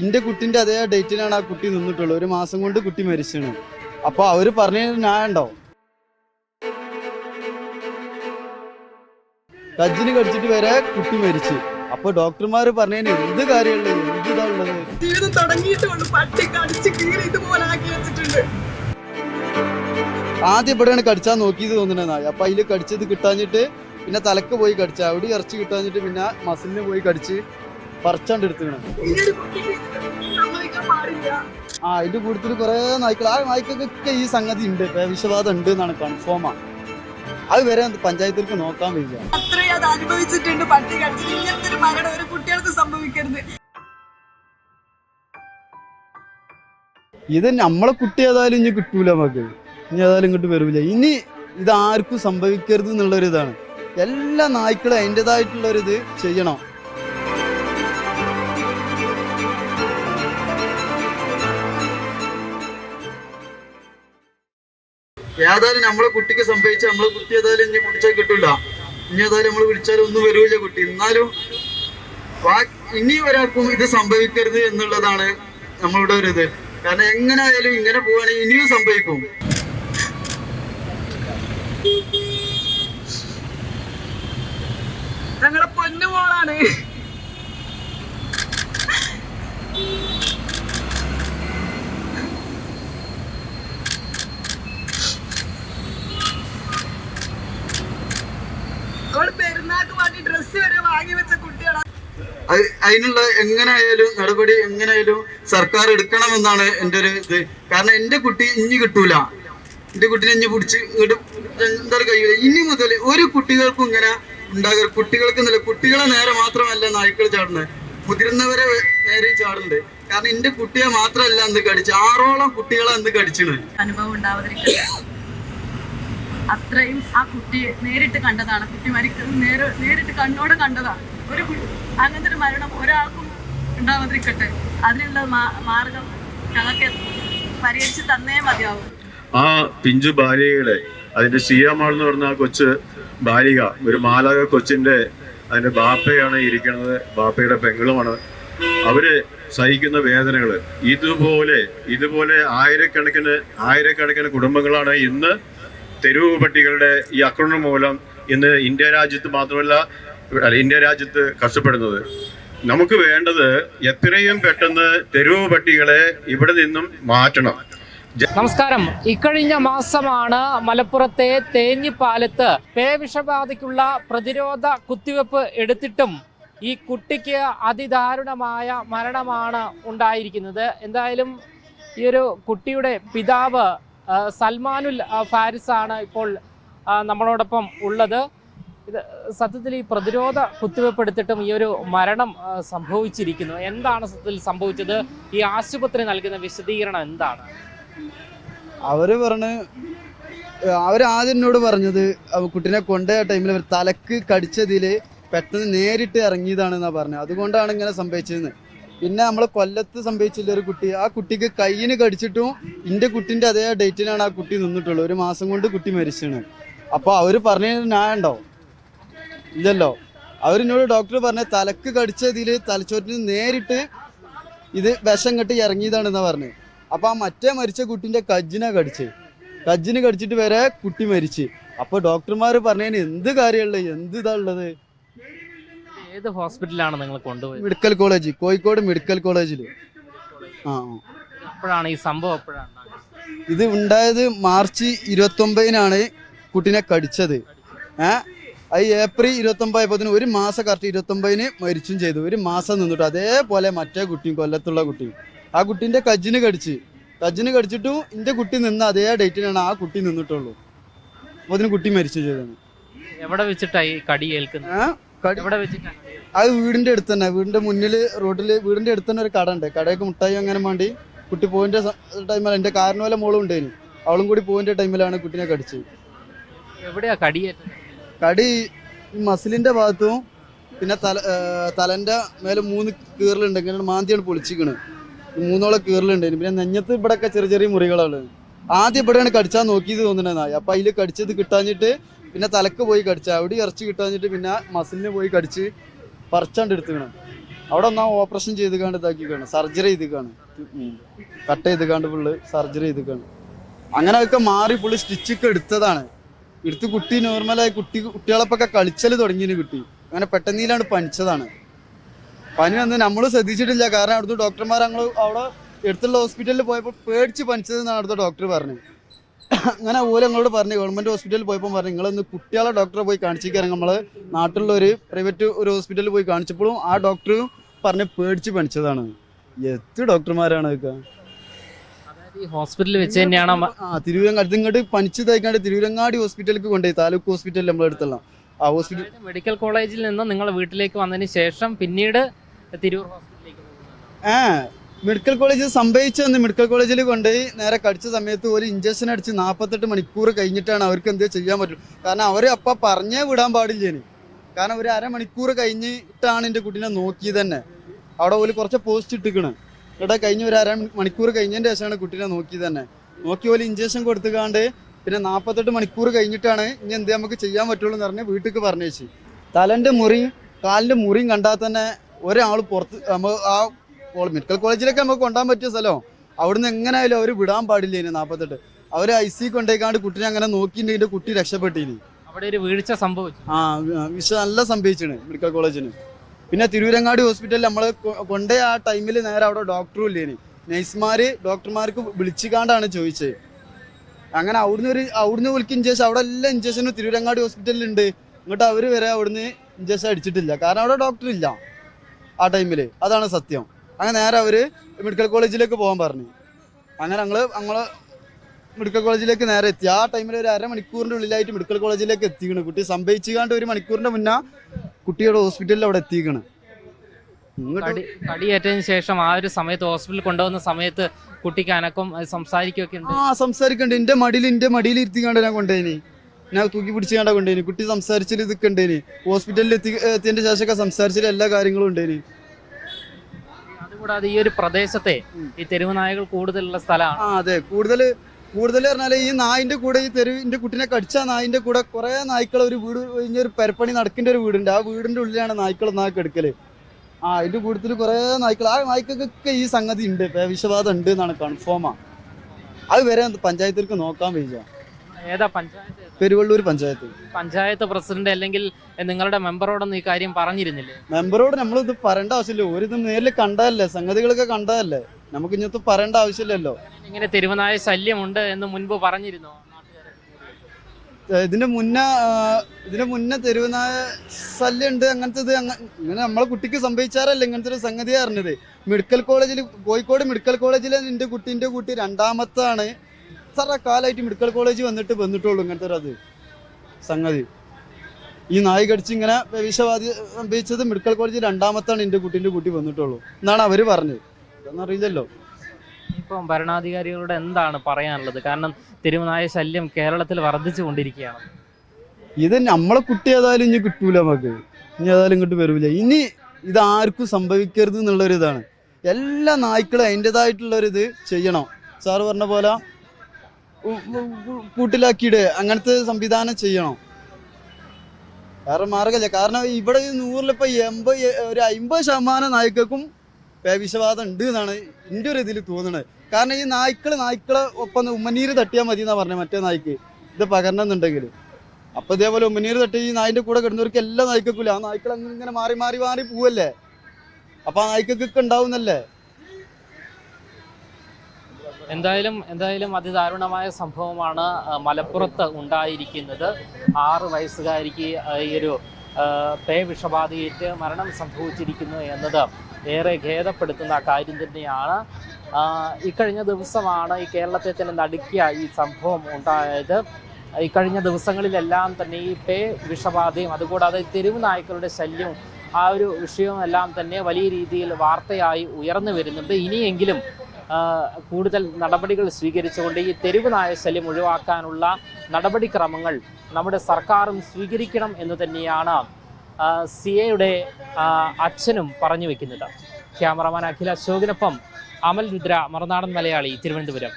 എന്റെ കുട്ടിന്റെ അതേ ഡേറ്റിനാണ് ആ കുട്ടി നിന്നിട്ടുള്ളത്. ഒരു മാസം കൊണ്ട് കുട്ടി മരിച്ചാണ്. അപ്പൊ അവർ പറഞ്ഞ ഞാൻ ഉണ്ടോ കജ്ജിന് കടിച്ചിട്ട് വരെ കുട്ടി മരിച്ചു. അപ്പൊ ഡോക്ടർമാര് പറഞ്ഞതിന് എന്ത് കാര്യമുള്ളത് എന്ത് ഇതാ ഉള്ളത്? ജീവിതം തുടങ്ങിയിട്ടുള്ളൂ പട്ടി കടിച്ച് കീറി ഇതുപോലെ ആക്കി വെച്ചിട്ടുണ്ട്. ആദ്യം ഇവിടെയാണ് കടിച്ചാൽ നോക്കിയത് തോന്നുന്നത് നായ അപ്പൊ അതിൽ കടിച്ചത് കിട്ടാഞ്ഞിട്ട് പിന്നെ തലക്ക് പോയി കടിച്ച. അവിടെ ഇറച്ചി കിട്ടാഞ്ഞിട്ട് പിന്നെ മസിലിന് പോയി കടിച്ച്. പറിച്ചാണ്ട് പാടില്ല ആ ഇത് കൂടുതൽ കുറെ നായ്ക്കൾ ആ നായ്ക്കൾക്കൊക്കെ ഈ സംഗതി ഉണ്ട്. വിഷബാധ ഉണ്ട് എന്നാണ് കൺഫേമാ അത് വരെ പഞ്ചായത്തിലേക്ക് നോക്കാൻ വയ്യ. അത്രയും അത് അനുഭവിച്ചിട്ടുണ്ട്. പട്ടി കടിച്ചിട്ട് ഇങ്ങനത്തെ ഒരു മരണം ഒരു കുട്ടികൾക്ക് സംഭവിക്കരുത്. ഇത് നമ്മളെ കുട്ടി ഏതായാലും ഇനി കിട്ടൂല നമുക്ക്. ഇനി ഏതായാലും ഇങ്ങോട്ട് വരൂല. ഇനി ഇത് ആർക്കും സംഭവിക്കരുത് എന്നുള്ളൊരിതാണ്. എല്ലാ നായ്ക്കളും അതിന്റെതായിട്ടുള്ളൊരിത് ചെയ്യണം. ഏതായാലും നമ്മളെ കുട്ടിക്ക് സംഭവിച്ച നമ്മളെ കുട്ടി ഏതായാലും ഇനി പിടിച്ചാൽ കിട്ടൂല. ഇനി ഏതായാലും നമ്മൾ വിളിച്ചാലും ഒന്നും വരൂല കുട്ടി. എന്നാലും ഇനി ഒരാൾക്കും ഇത് സംഭവിക്കരുത് എന്നുള്ളതാണ് നമ്മളുടെ ഒരു ഇത്. കാരണം എങ്ങനെ ആയാലും ഇങ്ങനെ പോവുകയാണെങ്കിൽ ഇനിയും സംഭവിക്കും. ഞങ്ങളെ പൊന്നുമോളാണ് അവൾ പെരുന്നാക്ക് വേണ്ടി ഡ്രസ്സ് വരെ വാങ്ങി വെച്ച കുട്ടികളാണ് അതിനുള്ള എങ്ങനെയായാലും നടപടി എങ്ങനെയായാലും സർക്കാർ എടുക്കണമെന്നാണ് എന്റെ ഒരു ഇത്. കാരണം എന്റെ കുട്ടി ഇനി കിട്ടൂല. എന്റെ കുട്ടീനെ ഇനി പിടിച്ച് ഇങ്ങോട്ട് എന്തായാലും ഇനി മുതൽ ഒരു കുട്ടികൾക്കും ഇങ്ങനെ ഉണ്ടാകുക കുട്ടികൾക്ക് എന്നല്ല കുട്ടികളെ നേരെ മാത്രമല്ല നായ്ക്കൾ ചാടുന്നത്. മുതിർന്നവരെ നേരെ ചാടുന്നുണ്ട്. കാരണം എന്റെ കുട്ടിയെ മാത്രമല്ല എന്ത് കടിച്ചു ആറോളം കുട്ടികളെ എന്ത് കടിച്ചു അനുഭവം ഉണ്ടാവാതിരിക്കട്ടെ. അത്രയും ആ കുട്ടിയെ നേരിട്ട് കണ്ടതാണ്. കുട്ടി മരിക്കുന്നത് നേരെ നേരിട്ട് കണ്ണോടെ കണ്ടതാണ്. ഒരു അങ്ങനത്തെ ഒരു മരണം ഒരാൾക്കും ഉണ്ടാവാതിരിക്കട്ടെ. അതിനുള്ള മാർഗം ഞങ്ങൾക്ക് പരിഹരിച്ച് തന്നേ മതിയാവും. ആ പിഞ്ചു ഭാര്യയുടെ അതിന്റെ സിയാമാൾ എന്ന് പറഞ്ഞ ആ കൊച്ച് ബാലിക ഒരു മാലക കൊച്ചിന്റെ അതിന്റെ ബാപ്പയാണ് ഇരിക്കുന്നത്. ബാപ്പയുടെ പെങ്ങളുമാണ്. അവർ സഹിക്കുന്ന വേദനകൾ. ഇതുപോലെ ഇതുപോലെ ആയിരക്കണക്കിന് ആയിരക്കണക്കിന് കുടുംബങ്ങളാണ് ഇന്ന് തെരുവ് പട്ടികളുടെ ഈ ആക്രമണം മൂലം ഇന്ന് ഇന്ത്യ രാജ്യത്ത് മാത്രമല്ല ഇന്ത്യ രാജ്യത്ത് കഷ്ടപ്പെടുന്നത്. നമുക്ക് വേണ്ടത് എത്രയും പെട്ടെന്ന് തെരുവ് പട്ടികളെ ഇവിടെ നിന്നും മാറ്റണം. നമസ്കാരം. ഇക്കഴിഞ്ഞ മാസമാണ് മലപ്പുറത്തെ തേഞ്ഞിപ്പാലത്ത് പേവിഷബാധയ്ക്കുള്ള പ്രതിരോധ കുത്തിവെപ്പ് എടുത്തിട്ടും ഈ കുട്ടിക്ക് അതിദാരുണമായ മരണമാണ് ഉണ്ടായിരിക്കുന്നത്. എന്തായാലും ഈ ഒരു കുട്ടിയുടെ പിതാവ് സൽമാനുൽ ഫാരിസ് ആണ് ഇപ്പോൾ നമ്മളോടൊപ്പം ഉള്ളത്. ഇത് സത്യത്തിൽ ഈ പ്രതിരോധ കുത്തിവെപ്പ് എടുത്തിട്ടും ഈ ഒരു മരണം സംഭവിച്ചിരിക്കുന്നു. എന്താണ് സത്യത്തിൽ സംഭവിച്ചത്? ഈ ആശുപത്രി നൽകുന്ന വിശദീകരണം എന്താണ്? അവർ പറഞ്ഞ് അവർ ആദ്യം എന്നോട് പറഞ്ഞത് കുട്ടിനെ കൊണ്ടുപോയ ടൈമിൽ അവർ തലക്ക് കടിച്ചതിൽ പെട്ടെന്ന് നേരിട്ട് ഇറങ്ങിയതാണെന്നാ പറഞ്ഞത്. അതുകൊണ്ടാണ് ഇങ്ങനെ സംഭവിച്ചതെന്ന്. പിന്നെ നമ്മളെ കൊല്ലത്ത് സംഭവിച്ചില്ല ഒരു കുട്ടി. ആ കുട്ടിക്ക് കയ്യിന് കടിച്ചിട്ടും എന്റെ കുട്ടിന്റെ അതേ ഡേറ്റിനാണ് ആ കുട്ടി നിന്നിട്ടുള്ളത്. ഒരു മാസം കൊണ്ട് കുട്ടി മരിച്ചാണ്. അപ്പോൾ അവർ പറഞ്ഞു ഞാൻ ഉണ്ടോ? ഇല്ലല്ലോ. അവരെന്നോട് ഡോക്ടർ പറഞ്ഞ തലക്ക് കടിച്ചതിൽ തലച്ചോറ്റിന് നേരിട്ട് ഇത് വിഷം കെട്ടി ഇറങ്ങിയതാണെന്നാണ് പറഞ്ഞത് അപ്പോൾ ആ മറ്റേ മരിച്ച കുട്ടിന്റെ കജ്ജിനെ കടിച്ച്. കജ്ജിന് കടിച്ചിട്ട് വരെ കുട്ടി മരിച്ച്. അപ്പോൾ ഡോക്ടർമാർ പറഞ്ഞതിന് എന്ത് കാര്യമുള്ളത് എന്ത് ഇതാ ഉള്ളത്? ഏത് ഹോസ്പിറ്റലാണ് നിങ്ങൾ കൊണ്ടുപോയത്? മെഡിക്കൽ കോളേജ് കോഴിക്കോട് മെഡിക്കൽ കോളേജിൽ ആ. എപ്പോഴാണ് ഈ സംഭവം എപ്പോഴാണ്? ഇത് ഉണ്ടായത് മാർച്ച് ഇരുപത്തൊമ്പതിനാണ് കുട്ടിനെ കടിച്ചത്. ഏ? അത് ഏപ്രിൽ ഇരുപത്തൊമ്പതിന് ഒരു മാസം കറക്റ്റ് ഇരുപത്തൊമ്പതിന് മരിച്ചും ചെയ്തു. ഒരു മാസം നിന്നിട്ട്. അതേപോലെ മറ്റേ കുട്ടിയും കൊല്ലത്തുള്ള കുട്ടിയും. ആ കുട്ടീന്റെ കജ്ജിന് കടിച്ച്. കജ്ജിന് കടിച്ചിട്ടും എന്റെ കുട്ടി നിന്ന് അതേ ഡേറ്റിനാണ് ആ കുട്ടി നിന്നിട്ടുള്ളൂ. അപ്പോൾ അതിന് കുട്ടി മരിച്ചു ചെയ്തത്. എവിടെ വെച്ചിട്ടായി കടി ഏൽക്കുന്നത്? കടി എവിടെ വെച്ചിട്ടാണ് അത് വീടിന്റെ അടുത്ത് തന്നെ. വീടിന്റെ മുന്നിൽ റോഡിൽ വീടിന്റെ അടുത്ത് തന്നെ ഒരു കട ഉണ്ട്. കടയൊക്കെ മുട്ടായി അങ്ങനെ വേണ്ടി കുട്ടി പോയിന്റെ ടൈമിൽ എന്റെ എന്റെ വല്ല മോളും ഉണ്ടായിന് അവളും കൂടി പോയിന്റെ ടൈമിലാണ് കുട്ടിനെ കടിച്ചത്. എവിടെയാ കടി? കടി മസിലിന്റെ ഭാഗത്തും പിന്നെ തല തലന്റെ മേലെ മൂന്ന് കീറലുണ്ട്. ഇങ്ങനെ മാന്തിയാണ് പൊളിച്ചിക്കണ് മൂന്നോളം കീറലുണ്ട്. പിന്നെ നെഞ്ഞത്ത് ഇവിടെയൊക്കെ ചെറിയ ചെറിയ മുറികളാണ്. ആദ്യം ഇവിടെയാണ് കടിച്ചാൽ നോക്കിയത് തോന്നുന്നത് നായ അപ്പൊ അതിൽ കടിച്ചത് കിട്ടാഞ്ഞിട്ട് പിന്നെ തലക്ക് പോയി കടിച്ച അവിടെ ഇറച്ചി കിട്ടാഞ്ഞിട്ട് പിന്നെ മസിലിന് പോയി കടിച്ച് പറിച്ചാണ്ട് എടുത്തുക്കണം. അവിടെ ഒന്നാ ഓപ്പറേഷൻ ചെയ്ത് കാണ്ട് ഇതാക്കിക്കാണ്. സർജറി ചെയ്ത് കാണ് കട്ട് ചെയ്ത് കാണ്ട് ഫുള്ള് സർജറി ചെയ്ത് കാണ് അങ്ങനെ ഒക്കെ മാറി ഫുള്ള് സ്റ്റിച്ചൊക്കെ എടുത്തതാണ്. എടുത്ത് കുട്ടി നോർമലായി കുട്ടി കുട്ടികളൊക്കെ കളിച്ചൽ തുടങ്ങിയതിന് കുട്ടി. അങ്ങനെ പെട്ടെന്നിലാണ് പനിച്ചതാണ്. പനി വന്ന് നമ്മൾ ശ്രദ്ധിച്ചിട്ടില്ല. കാരണം അവിടുത്തെ ഡോക്ടർമാർ ഞങ്ങൾ അവിടെ അടുത്തുള്ള ഹോസ്പിറ്റലിൽ പോയപ്പോൾ പേടിച്ച് പനിച്ചതെന്നാണ് അവിടുത്തെ ഡോക്ടർ പറഞ്ഞത്. അങ്ങനെ ഓല ഞങ്ങളോട് പറഞ്ഞു ഗവൺമെന്റ് ഹോസ്പിറ്റലിൽ പോയപ്പോൾ പറഞ്ഞു നിങ്ങളൊന്ന് കുട്ടികളെ ഡോക്ടറെ പോയി കാണിച്ചിരിക്കാൻ നമ്മൾ നാട്ടിലുള്ള ഒരു പ്രൈവറ്റ് ഒരു ഹോസ്പിറ്റലിൽ പോയി കാണിച്ചപ്പോഴും ആ ഡോക്ടർ പറഞ്ഞ് പേടിച്ച് പണിച്ചതാണ്. എത്ര ഡോക്ടർമാരാണ് ഇതൊക്കെ? ഹോസ്പിറ്റലിൽ വെച്ച് തന്നെയാണ് ആ തിരുവരങ്ങാടി ഇങ്ങോട്ട് പനിച്ച് തയ്ക്കാണ്ട് തിരുവരങ്ങാടി ഹോസ്പിറ്റലിലേക്ക് കൊണ്ടുപോയി. താലൂക്ക് ഹോസ്പിറ്റലിൽ നമ്മളെ അടുത്തുള്ള ആ ഹോസ്പിറ്റൽ മെഡിക്കൽ കോളേജിൽ നിന്ന് നിങ്ങൾ വീട്ടിലേക്ക് വന്നതിന് ശേഷം പിന്നീട് തിരൂർ ഹോസ്പിറ്റലിലേക്ക് ഏഹ് മെഡിക്കൽ കോളേജിൽ സംഭവിച്ചെന്ന് മെഡിക്കൽ കോളേജിൽ കൊണ്ടുപോയി നേരെ കടിച്ച സമയത്ത് ഒരു ഇഞ്ചക്ഷൻ അടിച്ച് നാൽപ്പത്തെട്ട് മണിക്കൂർ കഴിഞ്ഞിട്ടാണ് അവർക്ക് എന്ത് ചെയ്യാൻ പറ്റും കാരണം അവർ അപ്പം പറഞ്ഞേ വിടാൻ പാടില്ലേന് കാരണം ഒരു അരമണിക്കൂർ കഴിഞ്ഞിട്ടാണ് എന്റെ കുട്ടീനെ നോക്കിയത് തന്നെ. അവിടെ ഓൽ കുറച്ച് പോസ്റ്റ് ഇട്ടിക്കണ്. ഇവിടെ കഴിഞ്ഞ ഒരു അര മണിക്കൂർ കഴിഞ്ഞതിന്റെ ശേഷമാണ് കുട്ടീനെ നോക്കിയത് തന്നെ. നോക്കി പോലെ ഇഞ്ചക്ഷൻ കൊടുത്തുകാണ്ട് പിന്നെ നാൽപ്പത്തെട്ട് മണിക്കൂർ കഴിഞ്ഞിട്ടാണ് ഇനി എന്തേ നമുക്ക് ചെയ്യാൻ പറ്റുള്ളൂ എന്ന് പറഞ്ഞ് വീട്ടിൽ പറഞ്ഞേച്ച് തലന്റെ മുറിയും കാലിന്റെ മുറിയും കണ്ടാൽ തന്നെ ഒരാൾ പുറത്ത് ആ മെഡിക്കൽ കോളേജിലൊക്കെ നമുക്ക് കൊണ്ടാൻ പറ്റിയ സ്ഥലം. അവിടുന്ന് എങ്ങനെയായാലും അവർ വിടാൻ പാടില്ല ഇനി നാൽപ്പത്തെട്ട് അവർ ഐ സി കൊണ്ടേക്കാണ്ട് കുട്ടിനെ അങ്ങനെ നോക്കിയിട്ടുണ്ടെങ്കിൽ കുട്ടി രക്ഷപ്പെട്ടിനി. അവിടെ ഒരു വീഴ്ച സംഭവിച്ചു. ആ വിഷ നല്ല സംഭവിച്ചാണ് മെഡിക്കൽ കോളേജിന്. പിന്നെ തിരൂരങ്ങാടി ഹോസ്പിറ്റലിൽ നമ്മൾ കൊണ്ടേ ആ ടൈമിൽ നേരെ അവിടെ ഡോക്ടറും ഇല്ലേനി. നഴ്സുമാര് ഡോക്ടർമാർക്ക് വിളിച്ചുകാണ്ടാണ് ചോദിച്ചത് അങ്ങനെ അവിടുന്ന് ഒരു അവിടുന്ന് വിളിക്കും ഇഞ്ചക്ഷൻ അവിടെ എല്ലാ ഇഞ്ചക്ഷനും തിരൂരങ്ങാടി ഹോസ്പിറ്റലിൽ ഉണ്ട് ഇങ്ങോട്ട് അവർ വരെ അവിടുന്ന് ഇഞ്ചക്ഷൻ അടിച്ചിട്ടില്ല. കാരണം അവിടെ ഡോക്ടർ ഇല്ല ആ ടൈമിൽ അതാണ് സത്യം. അങ്ങനെ നേരെ അവർ മെഡിക്കൽ കോളേജിലേക്ക് പോകാൻ പറഞ്ഞു. അങ്ങനെ ഞങ്ങൾ ഞങ്ങൾ മെഡിക്കൽ കോളേജിലേക്ക് നേരെ എത്തി. ആ ടൈമിൽ ഒരു അരമണിക്കൂറിന്റെ ഉള്ളിലായിട്ട് മെഡിക്കൽ കോളേജിലേക്ക് എത്തിക്കണ്. കുട്ടി സംഭവിച്ചുകാണ്ട് ഒരു മണിക്കൂറിന്റെ മുന്നേ കുട്ടിയുടെ ഹോസ്പിറ്റലിൽ അവിടെ എത്തിക്കണ്. കടിയേറ്റതിന് ശേഷം ആ ഒരു സമയത്ത് ഹോസ്പിറ്റലിൽ കൊണ്ടുവന്ന സമയത്ത് കുട്ടിക്ക് അനക്കം സംസാരിക്കുകയൊക്കെ ഉണ്ട്. ആ സംസാരിക്കണ്ട്. എന്റെ മടിയിൽ എന്റെ മടിയിൽ ഇരുത്തിക്കാണ്ട് ഞാൻ കൊണ്ടേനി ഞാൻ തൂക്കി പിടിച്ചുകാണ്ട കൊണ്ടേനി കുട്ടി സംസാരിച്ചിൽ ഇതൊക്കെ ഉണ്ടേനി ഹോസ്പിറ്റലിൽ എത്തി എത്തിയതിന്റെ ശേഷമൊക്കെ സംസാരിച്ചിൽ എല്ലാ കാര്യങ്ങളും ഉണ്ടേനി. അതുകൂടാതെ ഈ ഒരു പ്രദേശത്തെ ഈ തെരുവ് നായകൾ കൂടുതലുള്ള സ്ഥലമാണ്. ആ അതെ. കൂടുതൽ കൂടുതൽ പറഞ്ഞാൽ ഈ നായിന്റെ കൂടെ ഈ തെരുവിന്റെ കുട്ടിനെ കടിച്ച നായിന്റെ കൂടെ കുറെ നായ്ക്കൾ ഒരു വീട് ഒരു പരപ്പണി നടക്കേണ്ട ഒരു വീടുണ്ട്. ആ വീടിന്റെ ഉള്ളിലാണ് നായ്ക്കൾ നായ്ക്ക് എടുക്കൽ ആ അതിന്റെ കൂട്ടത്തിൽ കുറെ നായ്ക്കൾ ആ നായ്ക്കൾക്കൊക്കെ ഈ സംഗതി ഉണ്ട് വിഷബാധ ഉണ്ട് എന്നാണ് കൺഫേമാ അത് വരെ പഞ്ചായത്തിലേക്ക് നോക്കാൻ വയ്യ. ഏതാ പഞ്ചായത്ത്? പെരുവള്ളൂർ പഞ്ചായത്ത്. പഞ്ചായത്ത് പ്രസിഡന്റ് അല്ലെങ്കിൽ നിങ്ങളുടെ മെമ്പറോടൊന്നും ഈ കാര്യം പറഞ്ഞിരുന്നില്ലേ? മെമ്പറോട് നമ്മൾ ഇത് പറയേണ്ട ആവശ്യമില്ല. ഒരിത് നേരിൽ കണ്ടതല്ലേ? സംഗതികളൊക്കെ കണ്ടതല്ലേ? നമുക്ക് ഇങ്ങനത്തെ പറയേണ്ട ആവശ്യമില്ലല്ലോ. ഇങ്ങനെ തെരുവുനായ ശല്യമുണ്ട് എന്ന് മുൻപ് പറഞ്ഞിരുന്നു? ഇതിന്റെ മുന്നേ ഇതിന്റെ മുന്നേ തെരുവനായ ശല്യം ഉണ്ട് അങ്ങനത്തെ ഇത് ഇങ്ങനെ നമ്മളെ കുട്ടിക്ക് സംഭവിച്ചാറല്ല ഇങ്ങനത്തെ ഒരു സംഗതിയാ അറിഞ്ഞത് മെഡിക്കൽ കോളേജിൽ കോഴിക്കോട് മെഡിക്കൽ കോളേജിലെ എന്റെ കുട്ടീന്റെ കുട്ടി രണ്ടാമത്താണ് ഇത്ര കാലമായിട്ട് മെഡിക്കൽ കോളേജ് വന്നിട്ട് വന്നിട്ടുള്ളൂ ഇങ്ങനത്തെ ഒരു അത് സംഗതി. ഈ നായി കടിച്ച് ഇങ്ങനെ വിഷബാധ സംഭവിച്ചത് മെഡിക്കൽ കോളേജ് രണ്ടാമത്താണ് എന്റെ കുട്ടീന്റെ കുട്ടി വന്നിട്ടുള്ളൂ. എന്നാണ് അവർ പറഞ്ഞത്. ഇതൊന്നും അറിയില്ലല്ലോ. ഇപ്പം ഭരണാധികാരികളോട് എന്താണ് പറയാനുള്ളത്? കാരണം തെരുവുനായ ശല്യം കേരളത്തിൽ വർദ്ധിച്ചു കൊണ്ടിരിക്കുകയാണ് ഇത് നമ്മളെ കുട്ടി ഏതായാലും ഇനി കിട്ടൂല നമുക്ക്. ഇനി ഏതായാലും ഇങ്ങോട്ട് വരൂല. ഇനി ഇത് ആർക്കും സംഭവിക്കരുത് എന്നുള്ളൊരിതാണ്. എല്ലാ നായ്ക്കളും അതിന്റെതായിട്ടുള്ളൊരിത് ഇത് ചെയ്യണം. സാറ് പറഞ്ഞ പോലെ ഉ- ഉ- ഉ- കൂട്ടിലാക്കിയിട്. അങ്ങനത്തെ സംവിധാനം ചെയ്യണം. വേറെ മാർഗമില്ല കാരണം ഇവിടെ നൂറിലിപ്പോൾ എൺപത് ഒരു അമ്പത് ശതമാനം നായ്ക്കൾക്കും വിഷവാദം ഉണ്ട് എന്നാണ് എന്റെ ഒരു ഇതിൽ തോന്നുന്നത്. കാരണം ഈ നായ്ക്കൾ നായ്ക്കളെ ഒപ്പം ഉമ്മനീര് തട്ടിയാൽ മതി എന്നാണ് പറഞ്ഞത് മറ്റേ നായ്ക്ക്. ഇത് പകരണമെന്നുണ്ടെങ്കിൽ അപ്പൊ ഇതേപോലെ ഉമ്മനീര് തട്ടി ഈ നായിന്റെ കൂടെ കിടന്നവർക്ക് എല്ലാ നായ്ക്കൾക്കും ആ നായ്ക്കൾ അങ്ങനെ ഇങ്ങനെ മാറി മാറി മാറി പോവല്ലേ? അപ്പൊ ആ നായ്ക്കൾക്കൊക്കെ ഉണ്ടാവുന്നല്ലേ? എന്തായാലും എന്തായാലും അതിദാരുണമായ സംഭവമാണ് മലപ്പുറത്ത് ഉണ്ടായിരിക്കുന്നത്. ആറ് വയസ്സുകാരിക്ക് ഈ ഒരു പേ വിഷബാധയേറ്റ് മരണം സംഭവിച്ചിരിക്കുന്നു എന്നത് ഏറെ ഖേദപ്പെടുത്തുന്ന കാര്യം തന്നെയാണ്. ഇക്കഴിഞ്ഞ ദിവസമാണ് ഈ കേരളത്തെ തന്നെ നടുക്കിയ ഈ സംഭവം ഉണ്ടായത്. ഇക്കഴിഞ്ഞ ദിവസങ്ങളിലെല്ലാം തന്നെ ഈ പേ വിഷബാധയും അതുകൂടാതെ തെരുവ് നായ്ക്കളുടെ ശല്യവും ആ ഒരു വിഷയവുമെല്ലാം തന്നെ വലിയ രീതിയിൽ വാർത്തയായി ഉയർന്നു വരുന്നുണ്ട്. ഇനിയെങ്കിലും കൂടുതൽ നടപടികൾ സ്വീകരിച്ചുകൊണ്ട് ഈ തെരുവ് നായശല്യം ഒഴിവാക്കാനുള്ള നടപടിക്രമങ്ങൾ നമ്മുടെ സർക്കാരും സ്വീകരിക്കണം എന്ന് തന്നെയാണ് സി എയുടെ അച്ഛനും പറഞ്ഞു വെക്കുന്നത്. ക്യാമറമാൻ അഖിൽ അശോകിനൊപ്പം അമൽ രുദ്ര മറുനാടൻ മലയാളി തിരുവനന്തപുരം.